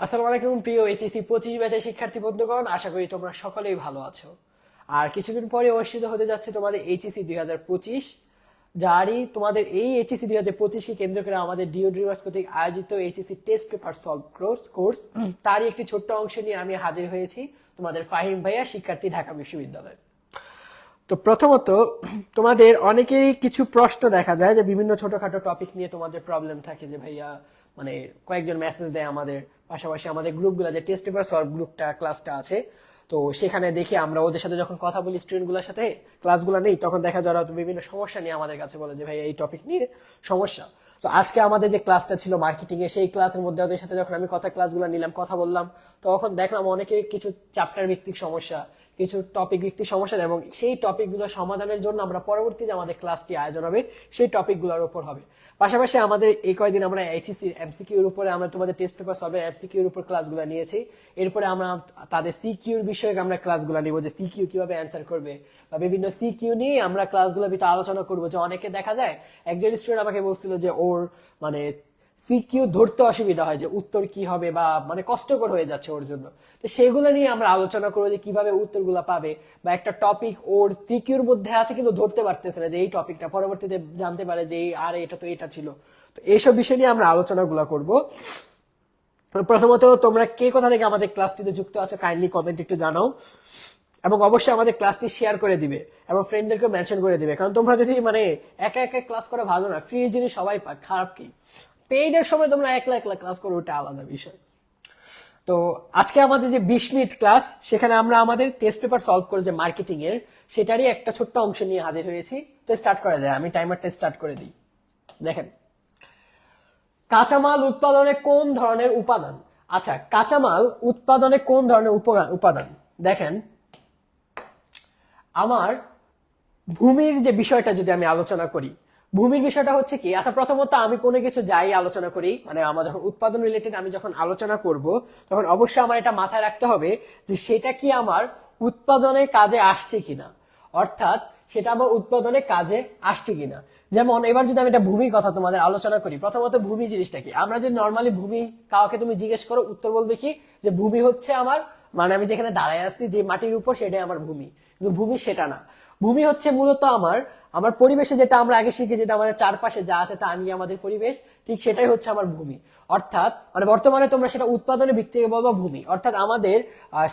আসসালামু আলাইকুম প্রিয় এইচএসসি পঁচিশ ব্যাচের শিক্ষার্থী বন্ধুগণ আশা করি তোমরা সকলেই ভালো আছো। আর কিছুদিন পরে অনুষ্ঠিত হতে যাচ্ছে তোমাদের এইচএসসি দুই হাজার পঁচিশ। যারই তোমাদের এই এইচএসসি দুই হাজার পঁচিশকে কেন্দ্র করে আমাদের ডিও ড্রিভার্স কর্তৃক আয়োজিত HSC test paper solve course course তারই একটি ছোট্ট অংশ নিয়ে আমি হাজির হয়েছি তোমাদের ফাহিম ভাইয়া শিক্ষার্থী ঢাকা বিশ্ববিদ্যালয় তো প্রথমত, তোমাদের অনেকেরই কিছু প্রশ্ন দেখা যায় যে বিভিন্ন ছোটখাটো টপিক নিয়ে তোমাদের প্রবলেম থাকে যে ভাইয়া মানে কয়েকজন মেসেজ দেয় আমাদের, পাশাপাশি আমাদের গ্রুপগুলো যে টেস্ট পেপার সলভ গ্রুপটা ক্লাসটা আছে। তো সেখানে দেখি আমরা ওদের সাথে যখন কথা বলি স্টুডেন্টগুলোর সাথে ক্লাসগুলো নেই, তখন দেখা যায় বিভিন্ন সমস্যা নিয়ে আমাদের কাছে বলে যে ভাই এই টপিক নিয়ে সমস্যা। তো আজকে আমাদের যে ক্লাসটা ছিল মার্কেটিং এ, সেই ক্লাসের মধ্যে ওদের সাথে যখন আমি কথা ক্লাসগুলো নিলাম, কথা বললাম, তখন দেখলাম অনেকের কিছু চ্যাপ্টার ভিত্তিক সমস্যা। কিছু টপিক ভিত্তিক সমস্যা এবং সেই টপিকগুলো সমাধানের জন্য আমরা পরবর্তী যে আমাদের ক্লাসটি আয়োজন হবে, সেই টপিকগুলোর উপর হবে। পাশাপাশি আমাদের এই কয়েকদিন আমরা এইচএসসি এমসিকিউর উপরে আমরা তোমাদের টেস্ট পেপার সলভের এমসিকিউর উপর ক্লাসগুলো নিয়েছি। এরপরে আমরা তাদের সিকিউর বিষয়ে আমরা ক্লাসগুলো নিব যে সিকিউ কীভাবে অ্যান্সার করবে বা বিভিন্ন সিকিউ নিয়ে আমরা ক্লাসগুলো ভিতরে আলোচনা করব। যে অনেকে দেখা যায়, একজন স্টুডেন্ট আমাকে বলছিল যে ওর মানে সিকিউ ধরতে অসুবিধা হয় যে উত্তর কি হবে বা মানে কষ্টকর হয়ে যাচ্ছে ওর জন্য। তো সেগুলো নিয়ে আমরা আলোচনা করব যে কীভাবে উত্তরগুলো পাবে বা একটা টপিক ওর সিকিউর মধ্যে আছে কিন্তু ধরতে পারতেছে না যে এই টপিকটা পরবর্তীতে জানতে পারে যে আর এটা তো এটা ছিল। তো এইসব বিষয় নিয়ে আমরা আলোচনাগুলো করব। প্রথমত তোমরা কে কোথা থেকে আমাদের ক্লাসটিতে যুক্ত আছো কাইন্ডলি কমেন্ট একটু জানাও। এবং অবশ্যই আমাদের ক্লাসটি শেয়ার করে দিবে এবং ফ্রেন্ডদেরকে মেনশন করে দিবে। কারণ তোমরা যদি মানে একা একা ক্লাস করা ভালো না ফ্রি জিনিস সবাই পাক, খারাপ কি? পেইডের সময় তোমরা একলা একলা ক্লাস করো, ওটা আলাদা বিষয়। তো আজকে আমাদের যে বিশ মিনিট ক্লাস, সেখানে আমরা আমাদের টেস্ট পেপার সলভ করে যে মার্কেটিং এর, সেটারই একটা ছোট্ট অংশ নিয়ে হাজির হয়েছি। তো স্টার্ট করা যায়, আমি টাইমারটা স্টার্ট করে দিই। দেখেন, কাঁচামাল উৎপাদনে কোন ধরনের উপাদান? আচ্ছা কাঁচামাল উৎপাদনে কোন ধরনের উপা- উপাদান? দেখেন, আমার ভূমির যে বিষয়টা যদি আমি আলোচনা করি ভূমির বিষয়টা হচ্ছে কি আচ্ছা প্রথমত আমি কোনো কিছু যাই আলোচনা করি মানে আমার যখন উৎপাদন রিলেটেড আমি যখন আলোচনা করব, তখন অবশ্যই আমার এটা মাথায় রাখতে হবে যে সেটা কি আমার উৎপাদনে কাজে আসছে কিনা। অর্থাৎ সেটা আমার উৎপাদনে কাজে আসছে কিনা। যেমন, এবার যদি আমি এটা ভূমির কথা তোমাদের আলোচনা করি, প্রথমত ভূমি জিনিসটা কি? আমরা যদি নর্মালি ভূমি, কাউকে তুমি জিজ্ঞেস করো, উত্তর বলবে কি? যে ভূমি হচ্ছে আমার মানে আমি যেখানে দাঁড়ায় আছি, যে মাটির উপর সেটাই আমার ভূমি। কিন্তু ভূমি সেটা না। ভূমি হচ্ছে মূলত আমার আমার পরিবেশে যেটা আমরা আগে শিখেছি আমাদের চারপাশে যা আছে তা নিয়ে আমাদের পরিবেশ, ঠিক সেটাই হচ্ছে আমার ভূমি। অর্থাৎ মানে বর্তমানে তোমরা সেটা উৎপাদনের দিক থেকে বলব ভূমি। অর্থাৎ আমাদের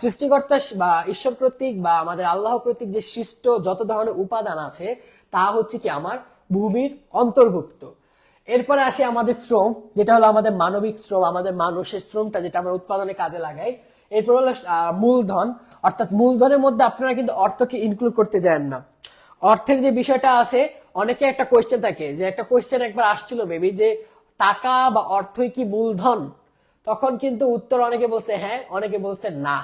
সৃষ্টিকর্তা বা ঈশ্বর প্রতীক বা আমাদের আল্লাহ প্রতীক যে সৃষ্ট যত ধরনের উপাদান আছে, তা হচ্ছে কি আমার ভূমির অন্তর্ভুক্ত। এরপরে আসে আমাদের শ্রম, যেটা হলো আমাদের মানবিক শ্রম, আমাদের মানুষের শ্রমটা যেটা আমরা উৎপাদনে কাজে লাগাই এরপর হলো মূলধন। অর্থাৎ মূলধনের মধ্যে আপনারা কিন্তু অর্থকে ইনক্লুড করতে যান না। অর্থের যে বিষয়টা আছে, অনেকে একটা কোয়েশ্চেন থাকে, যে একটা কোয়েশ্চেন একবার আসছিল বেবি যে টাকা বা অর্থই কি মূলধন? তখন কিন্তু উত্তর অনেকে বলছে হ্যাঁ অনেকে বলছে না।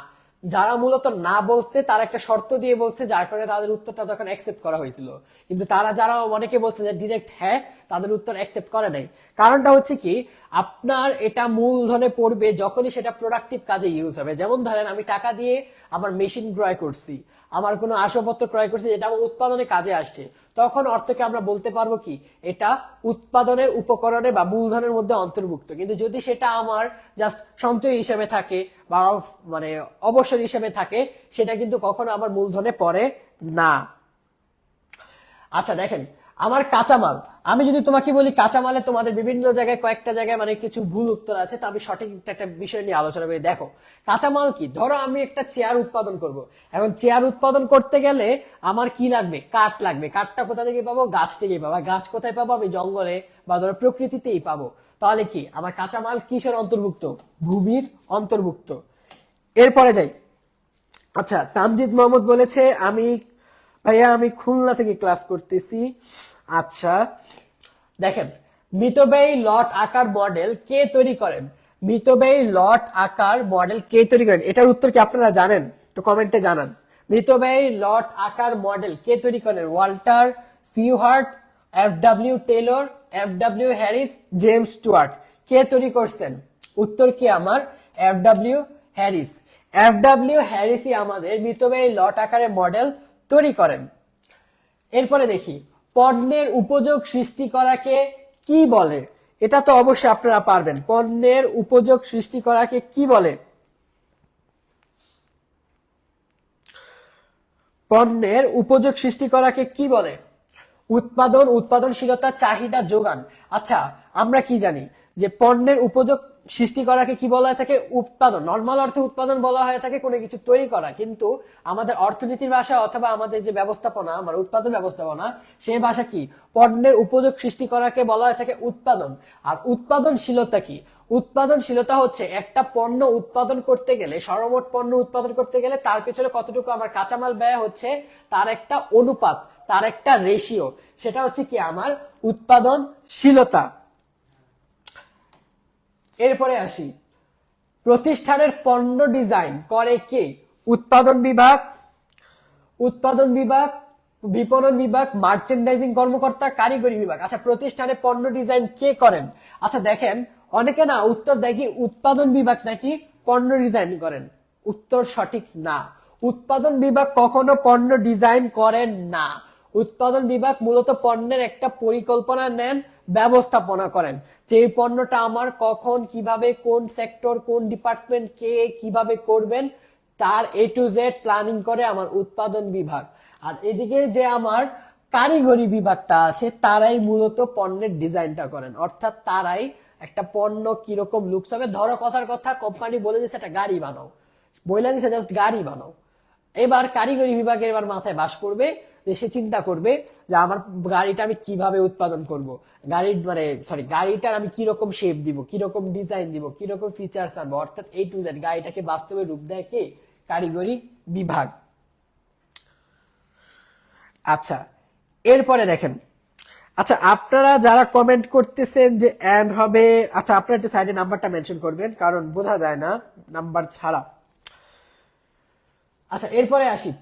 যারা মূলত না বলছে, তারা একটা শর্ত দিয়ে বলছে, যার কারণে তাদের উত্তরটা তখন অ্যাকসেপ্ট করা হয়েছিল। কিন্তু তারা যারা অনেকে বলছে যে ডিরেক্ট হ্যাঁ তাদের উত্তর অ্যাকসেপ্ট করে নাই। কারণটা হচ্ছে কি, আপনার এটা মূলধনে পড়বে যখনই সেটা প্রোডাক্টিভ কাজে ইউজ হবে। যেমন ধরেন, আমি টাকা দিয়ে আমার মেশিন ক্রয় করছি। আমার কোনো আসবাবপত্র ক্রয় করছি, যেটা আমার উৎপাদনে কাজে আসছে। তখন অর্থকে আমরা বলতে পারব কি? এটা উৎপাদনের উপকরণে বা মূলধনের মধ্যে অন্তর্ভুক্ত। কিন্তু যদি সেটা আমার জাস্ট সঞ্চয় হিসেবে থাকে বা মানে অবসর হিসেবে থাকে, সেটা কিন্তু কখনো আমার মূলধনে পড়ে না। আচ্ছা দেখেন আমার কাঁচামাল। আমি যদি তোমাকে বলি কাঁচামালে তোমাদের বিভিন্ন জায়গায় কয়েকটা জায়গায় মানে কিছু ভুল উত্তর আছে, তা আমি সঠিক একটা বিষয় নিয়ে আলোচনা করি। দেখো, কাঁচামাল কি? ধরো আমি একটা চেয়ার উৎপাদন করব। এখন চেয়ার উৎপাদন করতে গেলে আমার কি লাগবে? কাঠ লাগবে। কাঠটা কোথা থেকে পাবো? গাছ থেকেই পাবো। গাছ কোথায় পাবো? আমি জঙ্গলে বা ধরো প্রকৃতিতেই পাবো। তাহলে কি? আমার কাঁচামাল কিসের অন্তর্ভুক্ত? ভূমির অন্তর্ভুক্ত। এরপরে যাই। আচ্ছা তামজিদ মোহাম্মদ বলেছে, আমি ভাইয়া, আমি খুলনা থেকে ক্লাস করতেছি। আচ্ছা দেখেন, মিতব্যয়ী লট আকার মডেল কে তৈরি করেন? মিতব্যয়ী লট আকার মডেল কে তৈরি করেন? এটার উত্তর কি আপনারা জানেন? তো কমেন্টে জানান। মিতব্যয়ী লট আকার মডেল কে তৈরি করেন? Walter Shewhart F W Taylor F W Harris, James Stewart. কে তৈরি করছেন? উত্তর কি আমার? F W Harris. F W হ্যারিসই আমাদের মিতব্যয়ী লট আকারের মডেল তৈরি করেন। এরপরে দেখি, পণ্যের উপযোগ সৃষ্টি করাকে কি বলে? এটা তো অবশ্যই আপনারা পারবেন। পণ্যের উপযোগ সৃষ্টি করাকে কি বলে? পণ্যের উপযোগ সৃষ্টি করাকে কি বলে? উৎপাদন, উৎপাদনশীলতা, চাহিদা, যোগান। আচ্ছা আমরা কি জানি যে পণ্যের উপযোগ সৃষ্টি করাকে কি বলা হয়ে থাকে? উৎপাদন। নর্মাল অর্থে উৎপাদন বলা হয়ে থাকে, কোনো কিছু তৈরি করা। কিন্তু আমাদের অর্থনীতির ভাষা অথবা আমাদের যে ব্যবস্থাপনা, আমার উৎপাদন ব্যবস্থাপনা, সেই ভাষা কি? পণ্যের উপযোগ সৃষ্টি করাকে বলা হয়ে থাকে উৎপাদন। আর উৎপাদনশীলতা কি? উৎপাদনশীলতা হচ্ছে একটা পণ্য উৎপাদন করতে গেলে, সর্বমোট পণ্য উৎপাদন করতে গেলে তার পেছনে কতটুকু আমার কাঁচামাল ব্যয় হচ্ছে, তার একটা অনুপাত, তার একটা রেশিও সেটা হচ্ছে কি? আমার উৎপাদনশীলতা। এরপরে আসি। প্রতিষ্ঠানের পণ্য ডিজাইন করে কে? উৎপাদন বিভাগ উৎপাদন বিভাগ, বিপণন বিভাগ, মার্চেন্ডাইজিং কর্মকর্তা, কারিগরি বিভাগ। আচ্ছা প্রতিষ্ঠানে পণ্য ডিজাইন কে করেন? আচ্ছা দেখেন, অনেকে না উত্তর কি উৎপাদন বিভাগ নাকি পণ্য ডিজাইন করেন। উত্তর সঠিক না। উৎপাদন বিভাগ কখনো পণ্য ডিজাইন করেন না। উৎপাদন বিভাগ মূলত পণ্যের একটা পরিকল্পনা নেন ব্যবস্থাপনা করেন। যে এই পণ্যটা আমার কখন, কীভাবে, কোন সেক্টর কোন ডিপার্টমেন্ট কে কীভাবে করবেন, তার এ টু জেড প্ল্যানিং করে আমার উৎপাদন বিভাগ। আর এদিকে যে আমার কারিগরি বিভাগটা আছে, তারাই মূলত পণ্যের ডিজাইনটা করেন। অর্থাৎ তারাই একটা পণ্য কীরকম লুকস হবে। ধরো কথার কথা কোম্পানি বলে দিচ্ছে একটা গাড়ি বানাও। বইলা দিচ্ছে জাস্ট গাড়ি বানাও। এবার কারিগরি বিভাগের এবার মাথায় বাস যে সে চিন্তা করবে যে আমার গাড়িটা আমি কীভাবে উৎপাদন করব। গাড়ির মানে সরি গাড়িটার আমি কীরকম শেপ দিব, কীরকম ডিজাইন দিব, কীরকম ফিচার্স আনব, অর্থাৎ এই টু জেড গাড়িটাকে বাস্তবে রূপ দেয় কে? কারিগরি বিভাগ। আচ্ছা এরপরে দেখেন। আচ্ছা আপনারা যারা কমেন্ট করতেছেন যে অ্যান্ড হবে আচ্ছা আপনারা একটু সাইডে নাম্বারটা মেনশন করবেন, কারণ বোঝা যায় না নাম্বার ছাড়া। আচ্ছা এরপরে আসি।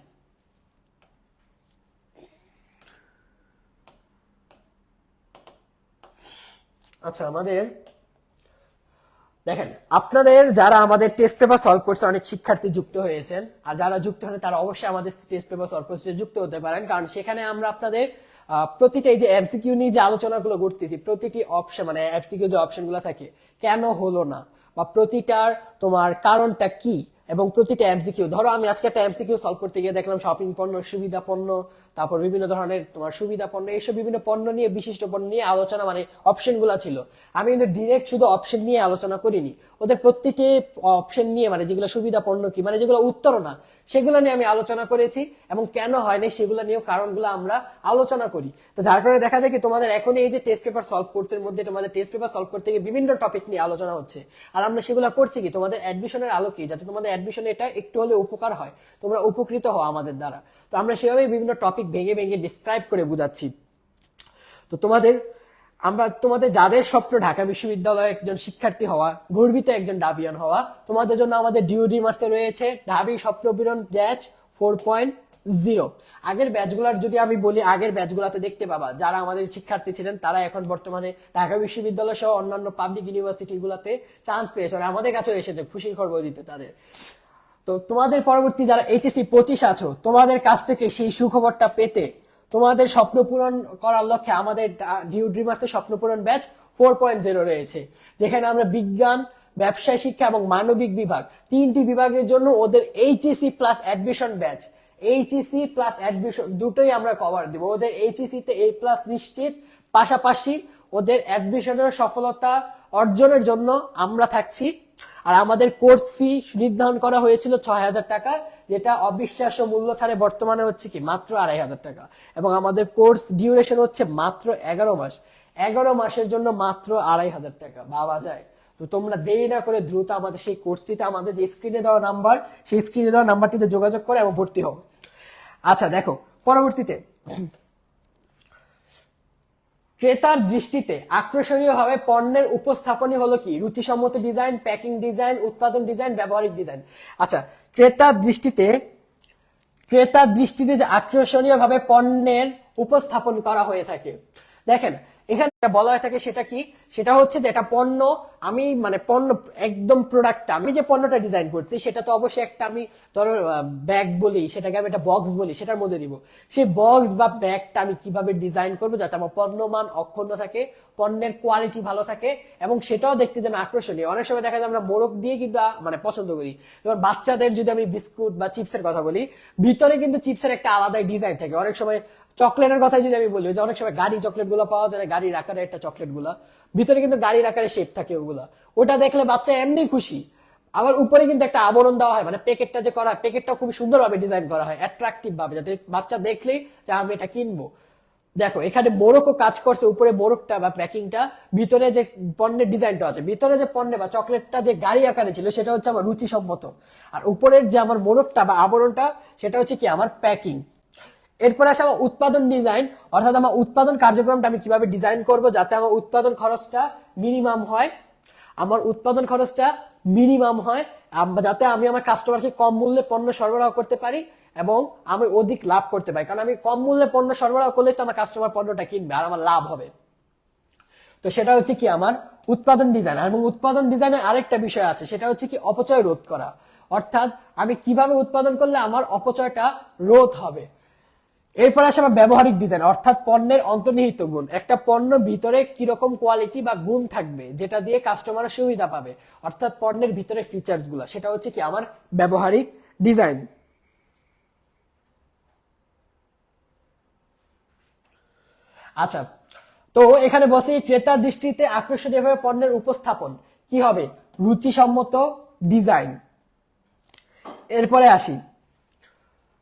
আচ্ছা আমাদের দেখেন, আপনাদের যারা আমাদের টেস্ট পেপার সলভ করছে, অনেক শিক্ষার্থী যুক্ত হয়েছেন। আর যারা যুক্ত হন তারা অবশ্যই আমাদের টেস্ট পেপার সলভ করতে যুক্ত হতে পারেন। কারণ সেখানে আমরা আপনাদের প্রতিটা এই যে এমসিকিউ নিয়ে যে আলোচনাগুলো করতেছি, প্রতিটি অপশন মানে এমসিকিউ যে অপশনগুলো থাকে, কেন হলো না? বা প্রতিটার তোমার কারণটা কি? এবং প্রতিটা এমসিকিউ ধরো আমি আজকে একটা এমসিকিউ সলভ করতে গিয়ে দেখলাম শপিং পণ্য, সুবিধা পণ্য, তারপর বিভিন্ন ধরনের তোমার সুবিধা পণ্য, এইসব বিভিন্ন পণ্য নিয়ে, বিশিষ্ট পণ্য নিয়ে আলোচনা মানে অপশনগুলো ছিল। আমি কিন্তু ডিরেক্ট শুধু অপশন নিয়ে আলোচনা করিনি। ওদের প্রত্যেকে অপশন নিয়ে মানে যেগুলো সুবিধা পণ্য কি মানে যেগুলো উত্তর না সেগুলো নিয়ে আমি আলোচনা করেছি এবং কেন হয়নি সেগুলো নিয়েও কারণগুলো আমরা আলোচনা করি। তো যার কারণে দেখা যায় কি তোমাদের এখন এই যে টেস্ট পেপার সলভ করতে মধ্যে তোমাদের টেস্ট পেপার সলভ করতে গিয়ে বিভিন্ন টপিক নিয়ে আলোচনা হচ্ছে। আর আমরা সেগুলো করছি কি, তোমাদের অ্যাডমিশনের আলো আলোকে যাতে তোমাদের অ্যাডমিশনে এটা একটু হলে উপকার হয়, তোমরা উপকৃত হও আমাদের দ্বারা। তো আমরা সেভাবেই বিভিন্ন টপিক ভেঙে ভেঙে ডিসক্রাইব করে বুঝাচ্ছি। তো তোমাদের আমরা তোমাদের যাদের স্বপ্ন ঢাকা বিশ্ববিদ্যালয়ে একজন শিক্ষার্থী হওয়া, গর্বিত একজন ডাবিয়ান হওয়া, তোমাদের জন্য আমাদের ডিউডি মার্সে রয়েছে ঢাবি স্বপ্নবীরণ ব্যাচ ফোর পয়েন্ট জিরো। আগের ব্যাচগুলার যদি আমি বলি, আগের ব্যাচগুলাতে দেখতে পাবা, যারা আমাদের শিক্ষার্থী ছিলেন, তারা এখন বর্তমানে ঢাকা বিশ্ববিদ্যালয় সহ অন্যান্য পাবলিক ইউনিভার্সিটি গুলাতে চান্স পেয়েছে আমাদের কাছেও এসেছে, খুশির খবর দিতে তাদের। তো তোমাদের পরবর্তী যারা এইচএসসি পঁচিশ আছো, তোমাদের কাছ থেকে সেই সুখবরটা পেতে তোমাদের স্বপ্ন পূরণ করার লক্ষ্যে আমাদের ডিউ ড্রিমার্সের স্বপ্ন পূরণ ব্যাচ ফোর পয়েন্ট জিরো রয়েছে, যেখানে আমরা বিজ্ঞান, ব্যবসায় শিক্ষা এবং মানবিক বিভাগ তিনটি বিভাগের জন্য ওদের HSC plus admission batch HSC plus admission দুটোই আমরা কভার দিব। ওদের এইচএসসি তে এ প্লাস নিশ্চিত, পাশাপাশি ওদের অ্যাডমিশনের সফলতা অর্জনের জন্য আমরা থাকছি। আর আমাদের কোর্স ফি নির্ধারণ করা হয়েছিল ছয় হাজার টাকা যেটা অবিশ্বাস্য মূল্য ছাড়ে বর্তমানে হচ্ছে কি মাত্র আড়াই হাজার টাকা। এবং আমাদের কোর্স ডিউরেশন হচ্ছে মাত্র এগারো মাস। এগারো মাসের জন্য মাত্র আড়াই হাজার টাকা। ভাবা যায়। তো তোমরা দেরি না করে দ্রুত আমাদের সেই কোর্সটিতে আমাদের যে স্ক্রিনে দেওয়া নাম্বার সেই স্ক্রিনে দেওয়া নাম্বারটিতে যোগাযোগ করে এবং ভর্তি হও। আচ্ছা দেখো, পরবর্তীতে। ক্রেতার দৃষ্টিতে আকর্ষণীয় ভাবে পণ্যের উপস্থাপনই হলো কি? রুচিসম্মত ডিজাইন প্যাকিং ডিজাইন উৎপাদন ডিজাইন ব্যবহারিক ডিজাইন আচ্ছা ক্রেতার দৃষ্টিতে ক্রেতার দৃষ্টিতে যে আকর্ষণীয় ভাবে পণ্যের উপস্থাপন করা হয়ে থাকে। দেখেন এখানে বলা হয়ে থাকে সেটা কি? সেটা হচ্ছে যে এটা পণ্য, আমি মানে পণ্য, একদম প্রোডাক্টটা আমি যে পণ্যটা ডিজাইন করছি, সেটা তো অবশ্যই একটা আমি ধরো ব্যাগ বলি, সেটাকে আমি একটা বক্স বলি, সেটার মধ্যে দিব। সেই বক্স বা ব্যাগটা আমি কীভাবে ডিজাইন করব যাতে আমার পণ্য মান অক্ষুণ্ণ থাকে, পণ্যের কোয়ালিটি ভালো থাকে, এবং সেটাও দেখতে যেন আকর্ষণীয়। অনেক সময় দেখা যায় আমরা মোরগ দিয়ে কিন্তু মানে পছন্দ করি। এবার বাচ্চাদের যদি আমি বিস্কুট বা চিপসের কথা বলি, ভিতরে কিন্তু চিপসের একটা আলাদাই ডিজাইন থাকে। অনেক সময় চকলেটের কথাই যদি আমি বলি, যে অনেক সময় গাড়ি চকলেটগুলো পাওয়া যায় গাড়ির আকারে একটা চকলেটগুলা ভিতরে কিন্তু গাড়ির আকারে শেপ থাকে ওগুলা। ওটা দেখলে বাচ্চা এমনি খুশি। আবার উপরে কিন্তু একটা আবরণ দেওয়া হয় মানে প্যাকেটটা যে করা প্যাকেটটা খুব সুন্দরভাবে ডিজাইন করা হয় অ্যাট্রাকটিভ ভাবে, যাতে বাচ্চা দেখলেই যে আমি এটা কিনবো। দেখো, এখানে মোরকও কাজ করছে, উপরে মোরকটা বা প্যাকিংটা, ভিতরে যে পণ্যের ডিজাইনটা আছে, ভিতরে যে পণ্যে বা চকলেটটা যে গাড়ি আকারে ছিল, সেটা হচ্ছে আমার রুচিসম্মত। আর উপরের যে আমার মোরকটা বা আবরণটা, সেটা হচ্ছে কি? আমার প্যাকিং এরপরে আসে আমার উৎপাদন ডিজাইন অর্থাৎ আমার উৎপাদন কার্যক্রমটা আমি কীভাবে ডিজাইন করব যাতে আমার উৎপাদন খরচটা মিনিমাম হয়, আমার উৎপাদন খরচটা মিনিমাম হয় যাতে আমি আমার কাস্টমারকে কম মূল্যে পণ্য সরবরাহ করতে পারি এবং আমি অধিক লাভ করতে পারি। কারণ আমি কম মূল্যে পণ্য সরবরাহ করলে তো আমার কাস্টমার পণ্যটা কিনবে আর আমার লাভ হবে। তো সেটা হচ্ছে কি আমার উৎপাদন ডিজাইন এবং উৎপাদন ডিজাইনে আরেকটা বিষয় আছে, সেটা হচ্ছে কি অপচয় রোধ করা। অর্থাৎ আমি কীভাবে উৎপাদন করলে আমার অপচয়টা রোধ হবে? এরপর আসে আমার ব্যবহারিক ডিজাইন অর্থাৎ পণ্যের অন্তর্নিহিত গুণ। একটা পণ্য ভিতরে কীরকম কোয়ালিটি বা গুণ থাকবে, যেটা দিয়ে কাস্টমার সুবিধা পাবে, অর্থাৎ পণ্যের ভিতরে ফিচার্সগুলা, সেটা হচ্ছে কি আমার ব্যবহারিক ডিজাইন আচ্ছা তো এখানে বসে ক্রেতার দৃষ্টিতে আকর্ষণীয়ভাবে পণ্যের উপস্থাপন। কি হবে? রুচিসম্মত ডিজাইন এরপরে আসি।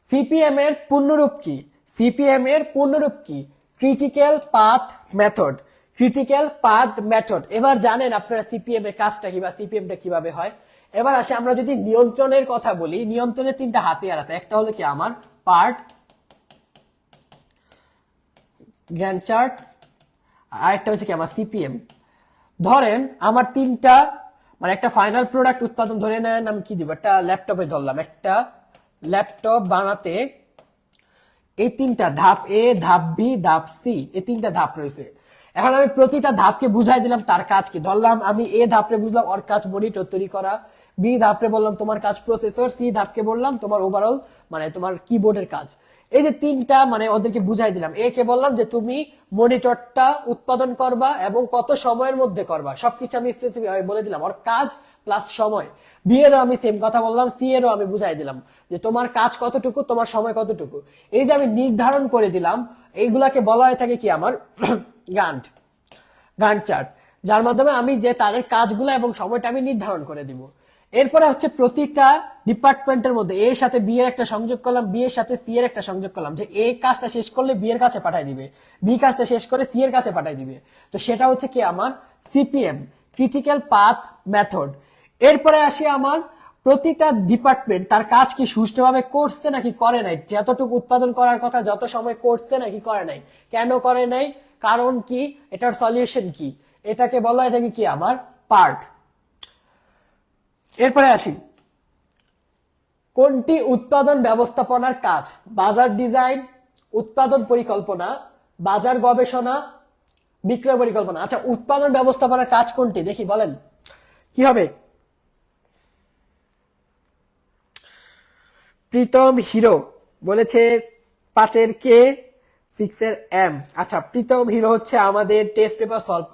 সিপিএম এর পূর্ণরূপ কি? সিপিএম এর পূর্ণরূপ কি? Critical path method critical path method এবার জানেন আপনারা সিপিএম এর কাজটা কি বা সিপিএম টা কীভাবে হয়? এবার আসে, আমরা যদি নিয়ন্ত্রণের কথা বলি, নিয়ন্ত্রণের তিনটা হাতিয়ার আছে। একটা হলো কি আমার? পার্ট জ্ঞান চার্ট আরেকটা হচ্ছে কি আমার সিপিএম ধরেন আমার তিনটা মানে একটা ফাইনাল প্রোডাক্ট উৎপাদন ধরে নেন, আমি কি দিব? একটা ল্যাপটপে ধরলাম। একটা ল্যাপটপ বানাতে এই তিনটা ধাপ এ ধাপ বি ধাপ সি এই তিনটা ধাপ রয়েছে। এখন আমি প্রতিটা ধাপকে বুঝাই দিলাম, তার কাজ কি ধরলাম, আমি এ ধাপে বুঝলাম, ওর কাজ মনিটর তৈরি করা। বি ধাপে বললাম, তোমার কাজ প্রসেসর সি ধাপকে বললাম, তোমার ওভারঅল মানে তোমার কিবোর্ডের কাজ। এই যে তিনটা মানে ওদেরকে বুঝাই দিলাম। এ কে বললাম যে তুমি মনিটরটা উৎপাদন করবা এবং কত সময়ের মধ্যে করবা। সবকিছু আমি স্পেসিফিক বলে দিলাম। ওর কাজ প্লাস সময়। বি এরও আমি সেম কথা বললাম সি এরও আমি বুঝাই দিলাম যে তোমার কাজ কতটুকু, তোমার সময় কতটুকু। এই যে আমি নির্ধারণ করে দিলাম, এইগুলাকে বলা হয়ে থাকে কি আমার? গান্ট গান্ট চার্ট যার মাধ্যমে আমি যে তাদের কাজগুলো এবং সময়টা আমি নির্ধারণ করে দিব। এরপরে হচ্ছে প্রতিটা ডিপার্টমেন্টের মধ্যে এর সাথে বি এর একটা সংযোগ করলাম, বি এর সাথে সি এর একটা সংযোগ করলাম। যে এ কাজটা শেষ করলে বি এর কাছে পাঠাই দিবে, বি কাজটা শেষ করে সি এর কাছে পাঠাই দিবে। তো সেটা হচ্ছে কি আমার সিপিএম ক্রিটিক্যাল পাথ মেথড এরপরে আসি আমার প্রতিটা ডিপার্টমেন্ট, তার কাজ কি সুষ্ঠুভাবে করছে নাকি করে নাই? যতটুকু উৎপাদন করার কথা, যত সময় করছে নাকি করে নাই? কেন করে নাই? কারণ কি? এটার সলিউশন কি? এটাকে বলা হয় কি? আমার পার্ট এরপরে আসি। কোনটি উৎপাদন ব্যবস্থাপনার কাজ? বাজার ডিজাইন, উৎপাদন পরিকল্পনা, বাজার গবেষণা, বিক্রয় পরিকল্পনা। আচ্ছা উৎপাদন ব্যবস্থাপনার কাজ কোনটি? দেখি, বলেন। কি হবে? প্রীতম হিরো বলেছে পাঁচের কে সিক্স এর এম। আচ্ছা প্রীতম হিরো হচ্ছে আমাদের টেস্ট পেপার সলভ